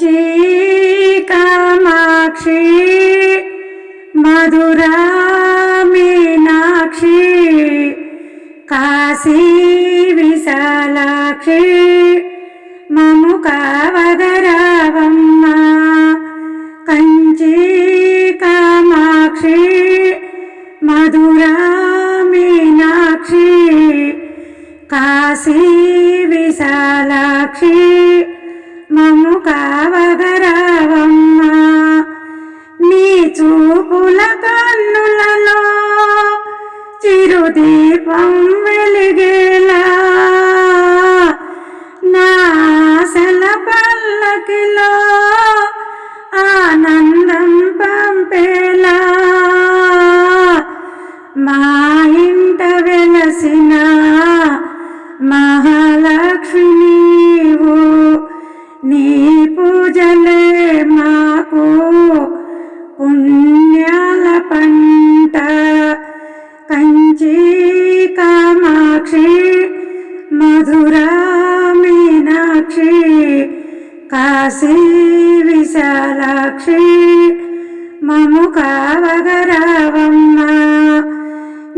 కంచి కామాక్షి మధురా మీనాక్షి కాశీ విశాలాక్షి మము కావగరావమ్మ కంచి కామాక్షి మధురా మీనాక్షి కాశీ విశాలాక్షి చూపుల కన్నులలో చిరుదీపం వెలిగేలా. నాసల పల్లకిలో ఆనందం పంపేలా. మా కాశీ విశాలాక్షి. మము కావగరావమ్మ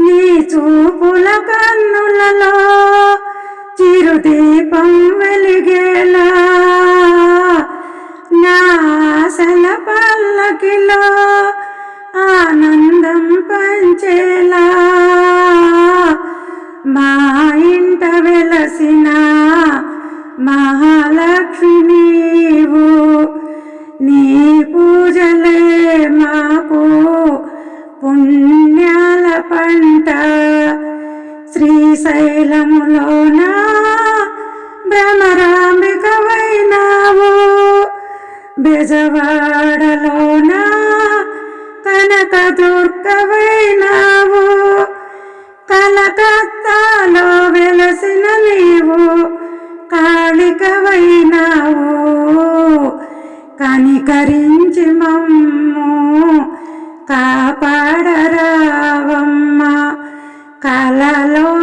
నీ చూపుల కన్నులలో చిరుదీపం వెలిగేలా. నా నాసల పల్లకిలో శ్రీశైలములోన? భ్రమరాంబికవైనావు బెజవాడలోన? కనక దుర్గవైనావు కలకత్తాలో వెలసిన నీవు కాళికవైనావు. కనికరించి మమ్ము కాపాడరావమ్మ. కలలో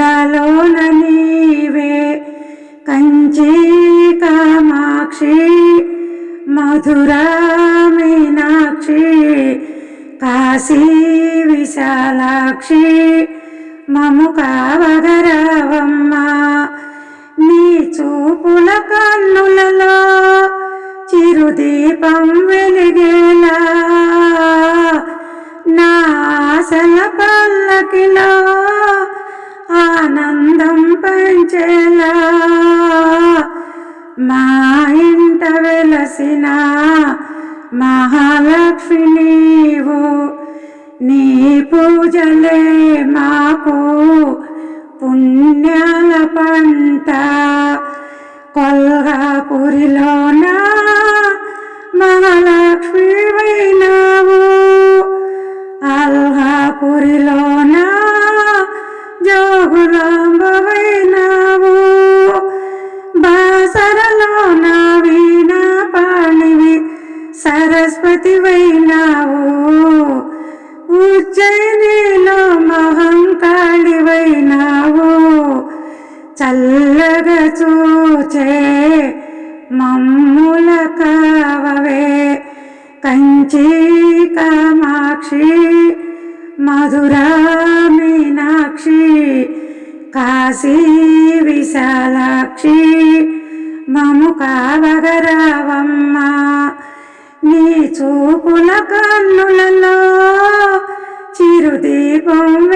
ఇలాలోన నీవే కంచి కామాక్షి మధురా మీనాక్షి కాశీ విశాలాక్షి. మము కావగరావమ్మ నీ చూపుల కన్నులలో చిరుదీపం వెలిగేలా. నా నాసల పల్లకిలో చెలా మా ఇంట వెలసిన మహాలక్ష్మి నీవు నీ పూజలే మాకు పుణ్యాల పంట. కొల్గాపురిలోన మహాలక్ష్మి వైనావు అల్హాపురిలోన చల్లగా చూచే మమ్ముల కావవే. కంచి కామాక్షి మధురా మీనాక్షి కాశీ విశాలాక్షి మము కావగరావమ్మ. నీ చూపుల కన్నులలో చిరుదీపం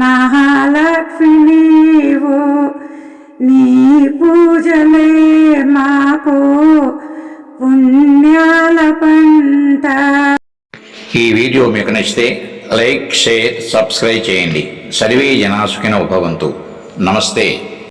మహాలక్ష్మి నీవు నీ పూజలే మాకు పుణ్యాల పంట. ఈ వీడియో మీకు నచ్చితే లైక్ షేర్ సబ్స్క్రైబ్ చేయండి. సర్వే జనాసుకిన ఉపవంతు నమస్తే.